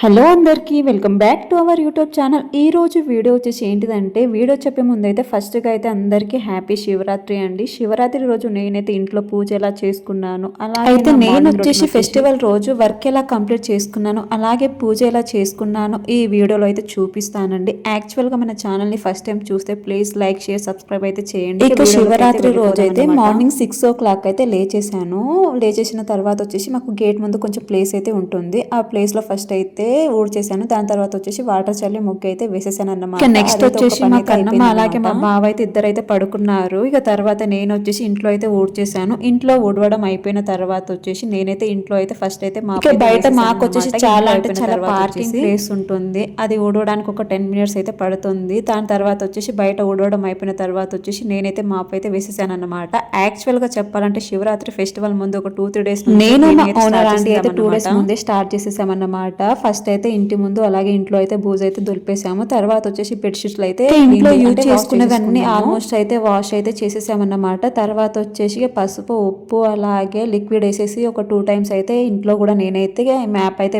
Hello అందరికీ welcome back to our YouTube channel. ఈ రోజు వీడియో వచ్చేసి ఏంటిదంటే వీడియో చెప్పే ముందు అయితే ఫస్ట్గా అయితే అందరికీ హ్యాపీ శివరాత్రి అండి. శివరాత్రి రోజు నేనైతే ఇంట్లో పూజ ఎలా చేసుకున్నాను అలా అయితే నేను వచ్చేసి ఫెస్టివల్ రోజు వర్క్ ఎలా కంప్లీట్ చేసుకున్నాను అలాగే పూజ ఎలా చేసుకున్నాను ఈ వీడియోలో అయితే చూపిస్తానండి. యాక్చువల్గా మన ఛానల్ని ఫస్ట్ టైం చూస్తే ప్లీజ్ లైక్ షేర్ సబ్స్క్రైబ్ అయితే చేయండి. ఇక శివరాత్రి రోజు అయితే మార్నింగ్ సిక్స్ ఓ క్లాక్ అయితే లేచేసాను లేచేసిన తర్వాత వచ్చేసి మాకు గేట్ ముందు కొంచెం ప్లేస్ అయితే ఉంటుంది. ఆ ప్లేస్లో ఫస్ట్ అయితే ఊడ్చేసాను దాని తర్వాత వచ్చేసి వాటర్ చల్లి ముగ్గు అయితే వేసేసాను అన్నమాట నెక్స్ట్ వచ్చేసి మా కన్నమ్మ అలాగే మా బావ అయితే ఇద్దరు అయితే పడుకున్నారు. ఇక తర్వాత నేను వచ్చేసి ఇంట్లో అయితే ఊడ్చేసాను ఇంట్లో ఊడవడం అయిపోయిన తర్వాత వచ్చేసి నేనైతే ఇంట్లో అయితే ఫస్ట్ అయితే మా బయట మాకు వచ్చేసి చాలా అంటే చాలా పార్కింగ్ ప్లేస్ ఉంటుంది. అది ఊడవడానికి ఒక టెన్ మినిట్స్ అయితే పడుతుంది. దాని తర్వాత వచ్చేసి బయట ఊడవడం అయిపోయిన తర్వాత వచ్చేసి నేనైతే మాప్ అయితే వేసేసాను అనమాట యాక్చువల్గా చెప్పాలంటే శివరాత్రి ఫెస్టివల్ ముందు ఒక టూ త్రీ డేస్ నేను అయితే టూ డేస్ ముందే స్టార్ట్ చేసేసామన్నమాట. ఫస్ట్ అయితే ఇంటి ముందు అలాగే ఇంట్లో అయితే బూజు అయితే దులిపేసాము తర్వాత వచ్చేసి బెడ్షీట్లు అయితే ఇంట్లో యూజ్ చేసుకునేవన్నీ ఆల్మోస్ట్ అయితే వాష్ అయితే చేసేసామన్నమాట. తర్వాత వచ్చేసి పసుపు ఉప్పు అలాగే లిక్విడ్ వేసేసి ఒక టూ టైమ్స్ అయితే ఇంట్లో కూడా నేనైతే మ్యాప్ అయితే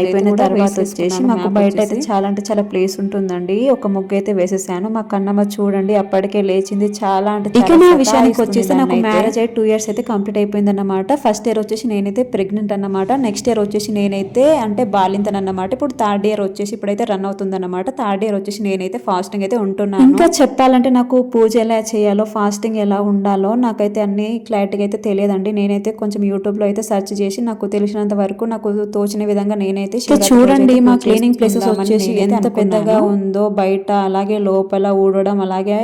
అయిపోయిన తర్వాత వచ్చేసి మాకు బయట అయితే చాలా అంటే చాలా ప్లేస్ ఉంటుందండి. ఒక ముగ్గు అయితే వేసేసాను. మా కన్నమ్మ చూడండి అప్పటికే లేచింది. చాలా అంటే ఇక నా విషయానికి వచ్చేసి నాకు మ్యారేజ్ అయ్యి టూ ఇయర్స్ అయితే కంప్లీట్ అయిపోయింది అన్నమాట ఫస్ట్ ఇయర్ వచ్చేసి నేనైతే ప్రెగ్నెంట్ అన్నమాట. నెక్స్ట్ ఇయర్ వచ్చేసి నేనైతే అంటే బాలింతన్ అన్నమాట ఇప్పుడు థర్డ్ ఇయర్ వచ్చేసి ఇప్పుడైతే రన్ అవుతుంది అన్నమాట థర్డ్ ఇయర్ వచ్చేసి నేనైతే ఫాస్టింగ్ అయితే ఉంటున్నాను. ఇంకా చెప్పాలంటే నాకు పూజ ఎలా చేయాలో ఫాస్టింగ్ ఎలా ఉండాలో నాకైతే అన్ని క్లారిటీగా అయితే తెలియదండి. నేనైతే కొంచెం యూట్యూబ్లో అయితే సెర్చ్ చేసి నాకు తెలిసినంత వరకు నాకు తోచిన విధంగా నేనైతే చూడండి మా క్లీనింగ్ ప్లేసెస్ వచ్చేసి ఎంత పెద్దగా ఉందో బయట అలాగే లోపల ఊడడం అలాగే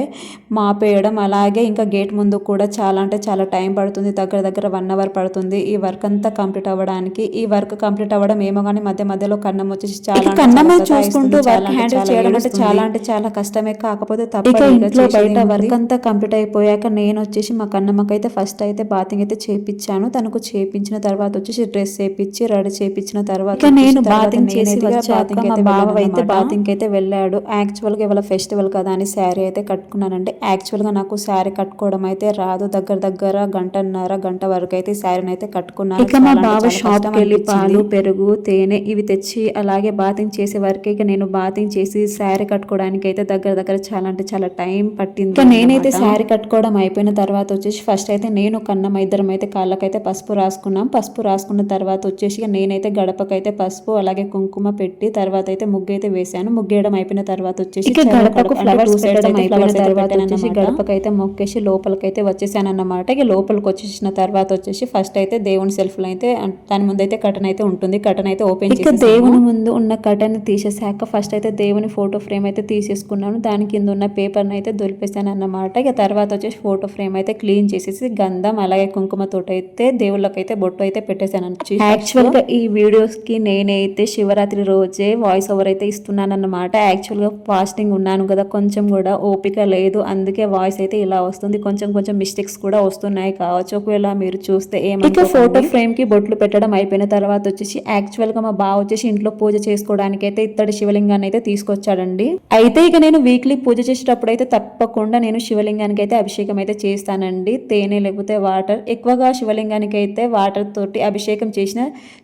మాపేయడం అలాగే ఇంకా గేట్ ముందు కూడా చాలా అంటే చాలా టైం పడుతుంది. దగ్గర దగ్గర వన్ అవర్ పడుతుంది. ఈ వర్క్ అంతా కంప్లీట్ అవ్వడానికి. ఈ వర్క్ కంప్లీట్ అవ్వడం ఏమో కానీ మధ్య మధ్యలో కన్నం వచ్చేసి చాలా కన్నం చూసుకుంటూ వర్క్ హ్యాండిల్ చేయడం అంటే చాలా అంటే చాలా కష్టమే కాకపోతే తప్ప ఇంట్లో బయట వర్క్ అంతా కంప్లీట్ అయిపోయాక నేను వచ్చేసి మా కన్నమ్మకైతే ఫస్ట్ అయితే బాతింగ్ అయితే చేపించాను తనకు చేపించిన తర్వాత వచ్చేసి డ్రెస్ చేపించి రెడీ చేపించిన తర్వాత నేను బాతింగ్ చేసి వచ్చాక మా బావ అయితే బాతింగ్ అయితే వెళ్ళాడు. యాక్చువల్గా ఇవాళ ఫెస్టివల్ కదా అని శారీ అయితే కట్టుకున్నానండి. యాక్చువల్గా నాకు శారీ కట్టుకోవడం అయితే రాదు. దగ్గర దగ్గర గంటన్నర గంట వరకు అయితే శారీని అయితే కట్టుకున్నాను. ఇక మా బావ షాప్ వెళ్ళి పాలు పెరుగు తేనె ఇవి తెచ్చి అలాగే బాతింగ్ చేసే వరకు ఇక నేను బాతింగ్ చేసి శారీ కట్టుకోవడానికి అయితే దగ్గర దగ్గర చాలా అంటే చాలా టైం పట్టింది ఇక నేనైతే శారీ కట్టుకోవడం అయిపోయిన తర్వాత వచ్చేసి ఫస్ట్ అయితే నేను కన్నమ్మ ఇద్దరం అయితే కాళ్ళకైతే పసుపు రాసుకున్నాం. పసుపు రాసుకున్న తర్వాత వచ్చేసి ఇక నేనైతే గడపకైతే పసుపు అలాగే కుంకుమ పెట్టి తర్వాత అయితే ముగ్గు అయితే వేసాను ముగ్గేయడం అయిపోయిన తర్వాత వచ్చేసి గడపకు ఫ్లవర్స్ పెట్టడం అయిపోయిన తర్వాత వచ్చేసి గడపకైతే మొక్కేసి లోపలికైతే వచ్చేసాను అన్నమాట. ఇక లోపలికి వచ్చేసిన తర్వాత వచ్చేసి ఫస్ట్ అయితే దేవుని సెల్ఫ్లో అయితే దాని ముందు అయితే కటన్ అయితే ఉంటుంది. కటన్ అయితే ఓపెన్ చేసి దేవుని ముందు ఉన్న కటన్ తీసేసాక ఫస్ట్ అయితే దేవుని ఫోటో ఫ్రేమ్ అయితే తీసేసుకున్నాను. దాని కింద ఉన్న పేపర్ని అయితే దొలిపేసాను అన్నమాట. ఇక తర్వాత వచ్చేసి ఫోటో ఫ్రేమ్ అయితే క్లీన్ చేసేసి గంధం అలాగే కుంకుమ తోట అయితే దేవుళ్ళకైతే బొట్టు అయితే పెట్టేశాను యాక్చువల్గా ఈ వీడియోస్కి నేనైతే శివరాత్రి రోజే వాయిస్ ఓవర్ అయితే ఇస్తున్నాను అన్నమాట. యాక్చువల్గా ఫాస్టింగ్ ఉన్నాను కదా కొంచెం కూడా ఓపిక లేదు. అందుకే వాయిస్ అయితే ఇలా వస్తుంది. కొంచెం కొంచెం మిస్టేక్స్ కూడా వస్తున్నాయి కావచ్చు. ఒకవేళ మీరు చూస్తే ఏమంటే ఫోటో ఫ్రేమ్కి బొట్లు పెట్టడం అయిపోయిన తర్వాత వచ్చేసి యాక్చువల్ గా మా బావ వచ్చేసి ఇంట్లో పూజ చేసుకోవడానికి అయితే ఇత్తడి శివలింగాన్ని అయితే తీసుకొచ్చాడండి. అయితే ఇక నేను వీక్లీ పూజ చేసేటప్పుడు అయితే తప్పకుండా నేను శివలింగానికి అయితే అభిషేకం అయితే చేస్తానండి. తేనె లేకపోతే వాటర్ ఎక్కువగా శివలింగానికి అయితే వాటర్ తోటి అభిషేకం చేసిన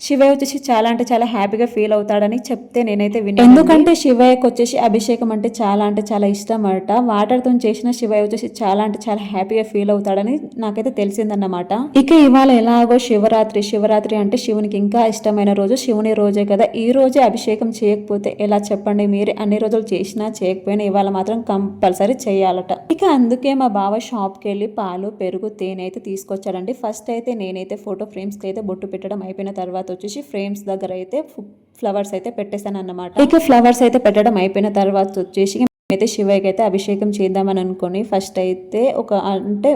శివయ్య వచ్చేసి చాలా అంటే చాలా హ్యాపీగా ఫీల్ అవుతాడని చెప్తే నేనైతే విన్నాను ఎందుకంటే శివయ్యకి వచ్చేసి అభిషేకం అంటే చాలా అంటే చాలా ఇష్టం అట వాటర్తో చేసిన శివయ్య వచ్చేసి చాలా అంటే చాలా హ్యాపీగా ఫీల్ అవుతాడని నాకైతే తెలిసిందన్నమాట. ఇక ఇవాళ ఎలాగో శివరాత్రి శివరాత్రి అంటే శివునికి ఇంకా ఇష్టమైన రోజు శివుని రోజే కదా. ఈ రోజే అభిషేకం చేయకపోతే ఎలా చెప్పండి మీరు? అన్ని రోజులు చేసినా చేయకపోయినా ఇవాళ మాత్రం కంపల్సరీ చేయాలట. ఇక అందుకే మా బావ షాప్కి వెళ్ళి పాలు పెరుగు తేనె అయితే తీసుకొచ్చాడండి. ఫస్ట్ అయితే నేనైతే ఫోటో ఫ్రేమ్స్కి అయితే బొట్టు పెట్టడం అయిపోయిన తర్వాత వచ్చేసి ఫ్రేమ్స్ దగ్గర అయితే ఫ్లవర్స్ అయితే పెట్టేశాను అన్నమాట ఇక ఫ్లవర్స్ అయితే పెట్టడం అయిపోయిన తర్వాత వచ్చేసి అయితే శివయ్యకి అయితే అభిషేకం చేద్దామని అనుకుని ఫస్ట్ అయితే ఒక అంటే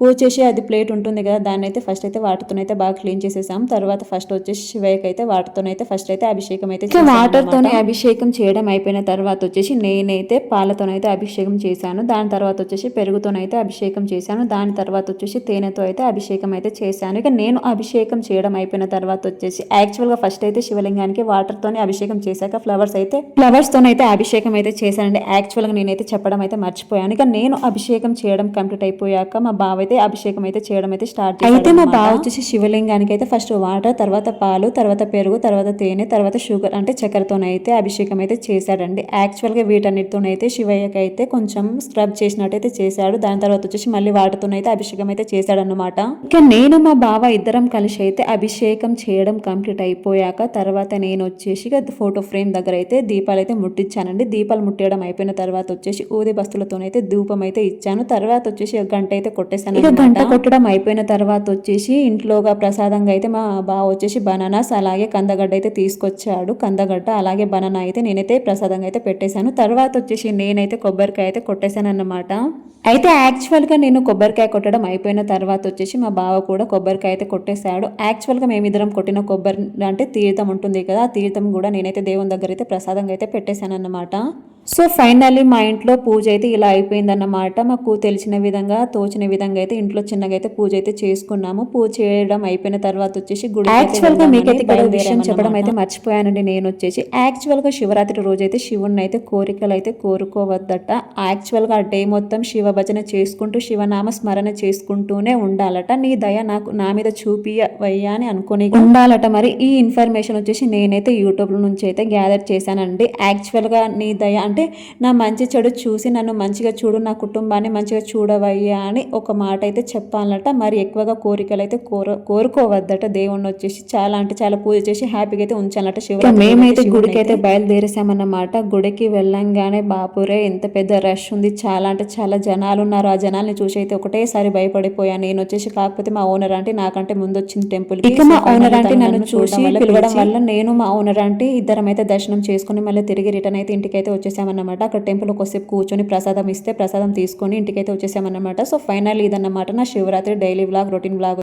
పూజ చేసి అది ప్లేట్ ఉంటుంది కదా దాన్ని అయితే ఫస్ట్ అయితే వాటితోనైతే బాగా క్లీన్ చేసేసాం. తర్వాత ఫస్ట్ వచ్చేసి శివయ్యకి అయితే వాటితోనైతే ఫస్ట్ అయితే అభిషేకం అయితే వాటర్ తోనే అభిషేకం చేయడం అయిపోయిన తర్వాత వచ్చేసి నేనైతే పాలతోనైతే అభిషేకం చేశాను. దాని తర్వాత వచ్చేసి పెరుగుతోనైతే అభిషేకం చేశాను. దాని తర్వాత వచ్చేసి తేనెతో అయితే అభిషేకం అయితే చేశాను. ఇక నేను అభిషేకం చేయడం అయిపోయిన తర్వాత వచ్చేసి యాక్చువల్గా ఫస్ట్ అయితే శివలింగానికి వాటర్ తోనే అభిషేకం చేశాక ఫ్లవర్స్ అయితే ఫ్లవర్స్ తోనైతే అభిషేకం అయితే చేశానండి. యాక్చువల్గా నేనైతే చెప్పడం అయితే మర్చిపోయాను. ఇక నేను అభిషేకం చేయడం కంప్లీట్ అయిపోయాక మా బావ అయితే అభిషేకం అయితే చేయడం అయితే స్టార్ట్ అయితే మా బావ వచ్చేసి శివలింగానికి అయితే ఫస్ట్ వాటర్ తర్వాత పాలు తర్వాత పెరుగు తర్వాత తేనె తర్వాత షుగర్ అంటే చక్కెరతోనైతే అభిషేకం అయితే చేశాడండి. యాక్చువల్గా వీటన్నిటితోనైతే శివయ్యకి అయితే కొంచెం స్క్రబ్ చేసినట్టయితే చేశాడు. దాని తర్వాత వచ్చేసి మళ్ళీ వాటితోనైతే అభిషేకం అయితే చేశాడన్నమాట. ఇక నేను మా బావ ఇద్దరం కలిసి అయితే అభిషేకం చేయడం కంప్లీట్ అయిపోయాక తర్వాత నేను వచ్చేసి ఫోటో ఫ్రేమ్ దగ్గర అయితే దీపాలు అయితే ముట్టించానండి. దీపాలు ముట్టేయడం అయిపోయిన తర్వాత వచ్చేసి ఊది బస్తులతోనైతే ధూపం అయితే ఇచ్చాను. తర్వాత వచ్చేసి ఒక గంట అయితే కొట్టేశాను. ఇక గంట కొట్టడం అయిపోయిన తర్వాత వచ్చేసి ఇంట్లోగా ప్రసాదంగా అయితే మా బావ వచ్చేసి బనానాస్ అలాగే కందగడ్డ అయితే తీసుకొచ్చాడు. కందగడ్డ అలాగే బనానా అయితే నేనైతే ప్రసాదంగా అయితే పెట్టేశాను. తర్వాత వచ్చేసి నేనైతే కొబ్బరికాయ అయితే కొట్టేశాను అన్నమాట అయితే యాక్చువల్గా నేను కొబ్బరికాయ కొట్టడం అయిపోయిన తర్వాత వచ్చేసి మా బావ కూడా కొబ్బరికాయ అయితే కొట్టేశాడు. యాక్చువల్గా మేమిద్దరం కొట్టిన కొబ్బరి అంటే తీర్థం ఉంటుంది కదా ఆ తీర్థం కూడా నేనైతే దేవుని దగ్గర అయితే ప్రసాదంగా అయితే పెట్టేశాను అన్నమాట సో ఫైనల్లీ మా ఇంట్లో పూజ అయితే ఇలా అయిపోయిందన్నమాట. మాకు తెలిసిన విధంగా తోచిన విధంగా అయితే ఇంట్లో చిన్నగా అయితే పూజ అయితే చేసుకున్నాము. పూజ చేయడం అయిపోయిన తర్వాత వచ్చేసి గుడి యాక్చువల్గా మీకైతే ఇక్కడ విషయం చెప్పడం అయితే మర్చిపోయానండి. నేను వచ్చేసి యాక్చువల్గా శివరాత్రి రోజు అయితే శివుణ్ణి అయితే కోరికలు అయితే కోరుకోవద్దట. యాక్చువల్గా ఆ డే మొత్తం శివ భజన చేసుకుంటూ శివనామ స్మరణ చేసుకుంటూనే ఉండాలట. నీ దయ నాకు నా మీద చూపియవయ్యా అని అనుకుని ఉండాలట. మరి ఈ ఇన్ఫర్మేషన్ వచ్చేసి నేనైతే యూట్యూబ్ నుంచి అయితే గ్యాదర్ చేశానండి. యాక్చువల్గా నీ దయ అంటే నా మంచి చెడు చూసి నన్ను మంచిగా చూడు నా కుటుంబాన్ని మంచిగా చూడవయ్యా అని ఒక మాట అయితే చెప్పాలట. మరి ఎక్కువగా కోరికలు అయితే కోర కోరుకోవద్దట. దేవుణ్ణి వచ్చేసి చాలా అంటే చాలా పూజ చేసి హ్యాపీగా అయితే ఉంచాలట శివ మేమైతే గుడికి అయితే బయలుదేరేసామన్నమాట. గుడికి వెళ్ళంగానే బాపురే ఎంత పెద్ద రష్ ఉంది. చాలా అంటే చాలా జనాలు ఉన్నారు. ఆ జనాల్ని చూసి అయితే ఒకటేసారి భయపడిపోయాను నేను వచ్చేసి కాకపోతే మా ఓనర్ అంటే నాకంటే ముందు వచ్చింది టెంపుల్ ఇక మా ఓనర్ అంటే నన్ను చూసి పిలవడం వల్ల నేను మా ఓనర్ అంటే ఇద్దరం అయితే దర్శనం చేసుకుని మళ్ళీ తిరిగి రిటర్న్ అయితే ఇంటికి అయితే వచ్చేసామన్నమాట అక్కడ టెంపుల్ ఒకసేపు కూర్చొని ప్రసాదం ఇస్తే ప్రసాదం తీసుకొని ఇంటికి అయితే వచ్చేసామన్నమాట. సో ఫైనల్ ఇదన్నమాట నా Shivaratri daily blog routine blog